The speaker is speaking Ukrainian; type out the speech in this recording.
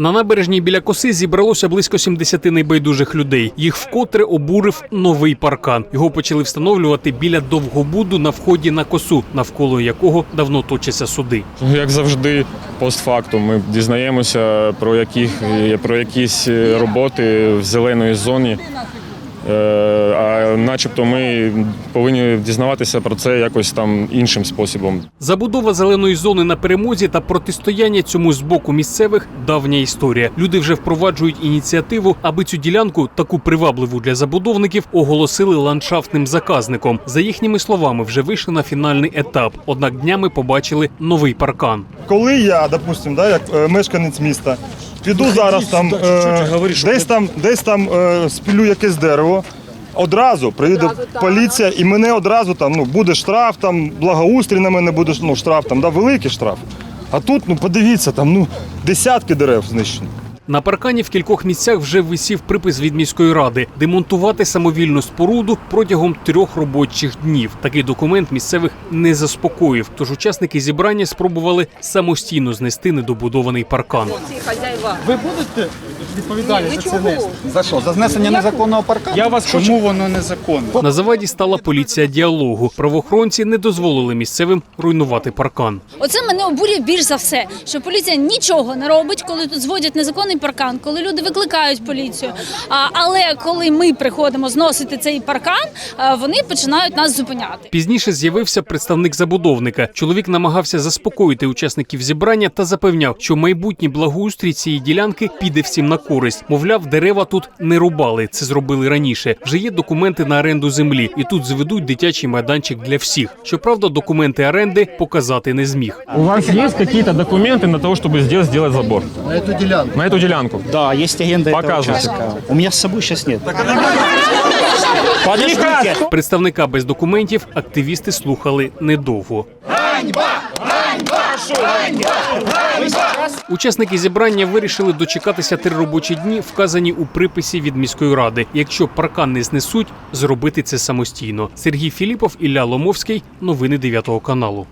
На набережній біля коси зібралося близько 70 небайдужих людей. Їх вкотре обурив новий паркан. Його почали встановлювати біля довгобуду на вході на косу, навколо якого давно точаться суди. Ну, Як завжди, постфактум ми дізнаємося про, яких, про якісь роботи в зеленої зоні. Е, А начебто ми повинні дізнаватися про це якось там іншим способом. Забудова зеленої зони на перемозі та протистояння цьому з боку місцевих давня історія. Люди вже впроваджують ініціативу, аби цю ділянку, таку привабливу для забудовників, оголосили ландшафтним заказником. За їхніми словами, вже вийшли на фінальний етап. Однак днями побачили новий паркан. Коли я, допустим, да, як е, мешканець міста, піду зараз там, е, десь там, десь там е, спілю якесь дерево. Одразу приїде поліція, і мене одразу там ну буде штраф, там благоустрій на мене буде ну, штраф, там да, великий штраф. А тут, ну подивіться, там ну десятки дерев знищені. На паркані в кількох місцях вже висів припис від міської ради демонтувати самовільну споруду протягом трьох робочих днів. Такий документ місцевих не заспокоїв. Тож учасники зібрання спробували самостійно знести недобудований паркан. Ви будете відповідальність за це нести? За що? За знесення незаконного паркану? Я вас Чому воно незаконно? На заваді стала поліція діалогу. Правоохоронці не дозволили місцевим руйнувати паркан. Оце мене обурює більш за все, що поліція нічого не робить, коли тут зводять незаконний паркан, коли люди викликають поліцію. А, але коли ми приходимо зносити цей паркан, а, вони починають нас зупиняти. Пізніше з'явився представник забудовника. Чоловік намагався заспокоїти учасників зібрання та запевняв, що майбутній благоустрій цієї ділянки піде всім на користь. Мовляв, дерева тут не рубали. Це зробили раніше. Вже є документи на оренду землі, і тут зведуть дитячий майданчик для всіх. Щоправда, документи оренди показати не зміг. У вас є якісь документи на те, щоб здесь зробити забор? На эту делянку. На цю ділянку? Да, есть агенда этого Показывайте. участка. У меня с собой сейчас нет. Подождите. Представника без документів активісти слухали недовго. Учасники зібрання вирішили дочекатися три робочі дні, вказані у приписі від міської ради. Якщо паркан не знесуть, зробити це самостійно. Сергій Філіпов, Ілля Ломовський. Новини 9 каналу.